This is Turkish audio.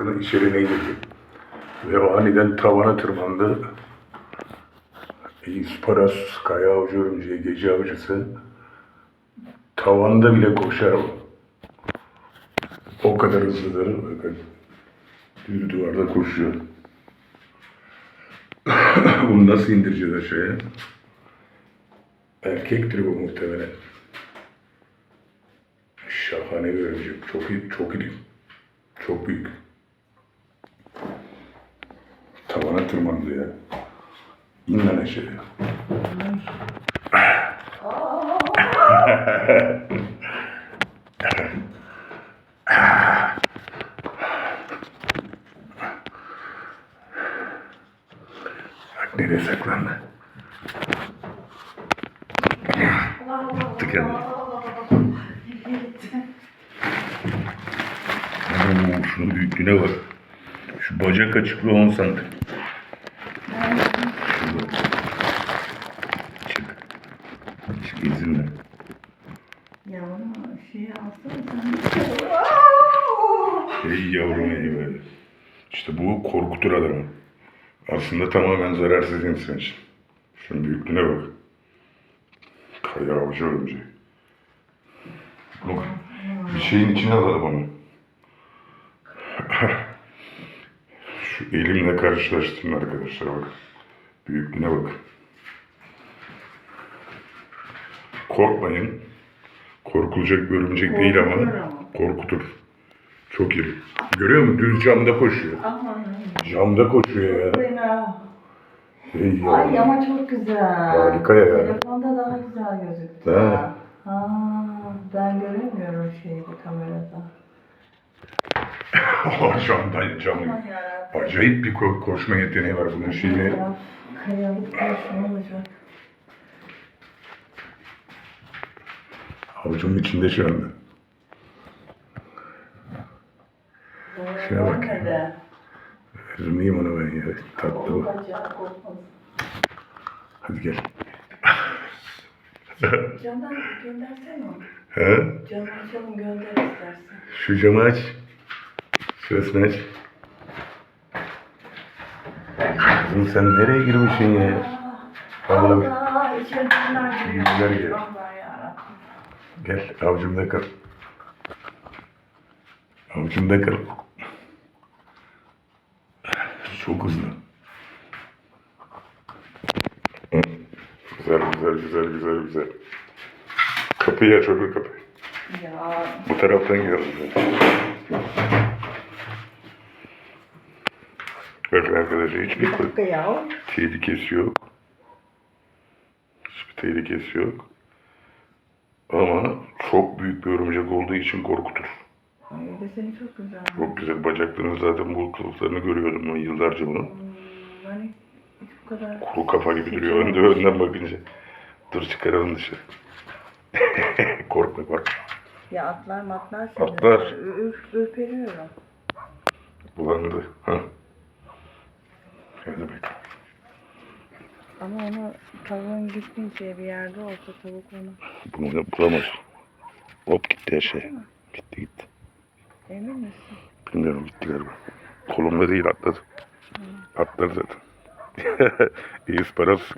hakkının içeriğine girdi. Ve o aniden tavana tırmandı. İsparas, kaya avcı örümceği, gece avcısı tavanda bile koşar o. Kadar hızlıdır. Düz duvarda koşuyor. Bunu nasıl indireceğiz aşağıya? Erkektir bu muhtemelen. Şahane bir örümcek. Çok iyi, çok iyi. Çok büyük. Tavana tırmandı ya. İn lan aşağıya. Bak nereye saklandı. Attı kendini. Oo, şunun büyüklüğüne bak. Bacak açıklığı 10 santim. Çık. Çık izinle. Ya onu şeye alsana sen. Ey yavrum ey böyle. İşte bu korkutur adamı. Aslında tamamen zararsız insan için. Şunun büyüklüğüne bak. Kaya avcı örümceği. Bak. Bir şeyin içine alalım onu. Şu elimle karşılaştırın arkadaşlar bak. Büyüklüğüne bak. Korkmayın. Korkulacak bir örümcek değil ama Korkutur. Çok iyi. Görüyor musun? Düz camda koşuyor. Aman. Camda koşuyor ya. Fena. Ey Ay ama çok güzel. Harika ya. Telefonda daha güzel gözüktü. Ha. Ha, ben göremiyorum şeyi kamerada. Camdan cam. Aman yarabbim. Acayip bir ko- koşma yeteneği var bunun. Ya, Kayalık olacak? Avucumun içinde şu anda. Şuna bak. Üzülmeyeyim onu ben ya. Tatlı bu. Hadi gel. Camdan göndersene onu. He? Camı açalım gönder istersen. Şu camı aç. Şurasını aç. Kızım sen nereye girmişsin ya? Vallahi Allah içeriden giriyor. Güzel geliyor. Allah yarabbim. Gel avucumda kal. Avucumda kal. Çok hızlı. Hı. Güzel güzel güzel güzel güzel. Kapıyı aç öbür kapıyı. Ya Bu taraftan girelim. Bakın arkadaşlar hiçbir tehlikesi yok. Hiçbir tehlikesi yok. Ama çok büyük bir örümcek olduğu için korkutur. Ay deseni çok güzel. Çok güzel. Bacaklarının zaten bu kılıflarını görüyordum ben yıllarca bunu. Hmm, Hani hiç bu kadar Kuru kafa gibi duruyor önde önden bakınca. Dur çıkaralım dışarı. korkma korkma. ya atlar matlar şimdi. Atlar. Ür, ür- ürperiyorum. Bulandı. Ha. Hadi bakalım. Ama onu tavuğun gitmeyeceği bir yerde olsa tavuk onu. Bunu bulamaz. Hop gitti her şey. Gitti gitti. Emin misin? Bilmiyorum gitti galiba. Kolumda değil atladı. Atladı zaten. İsparas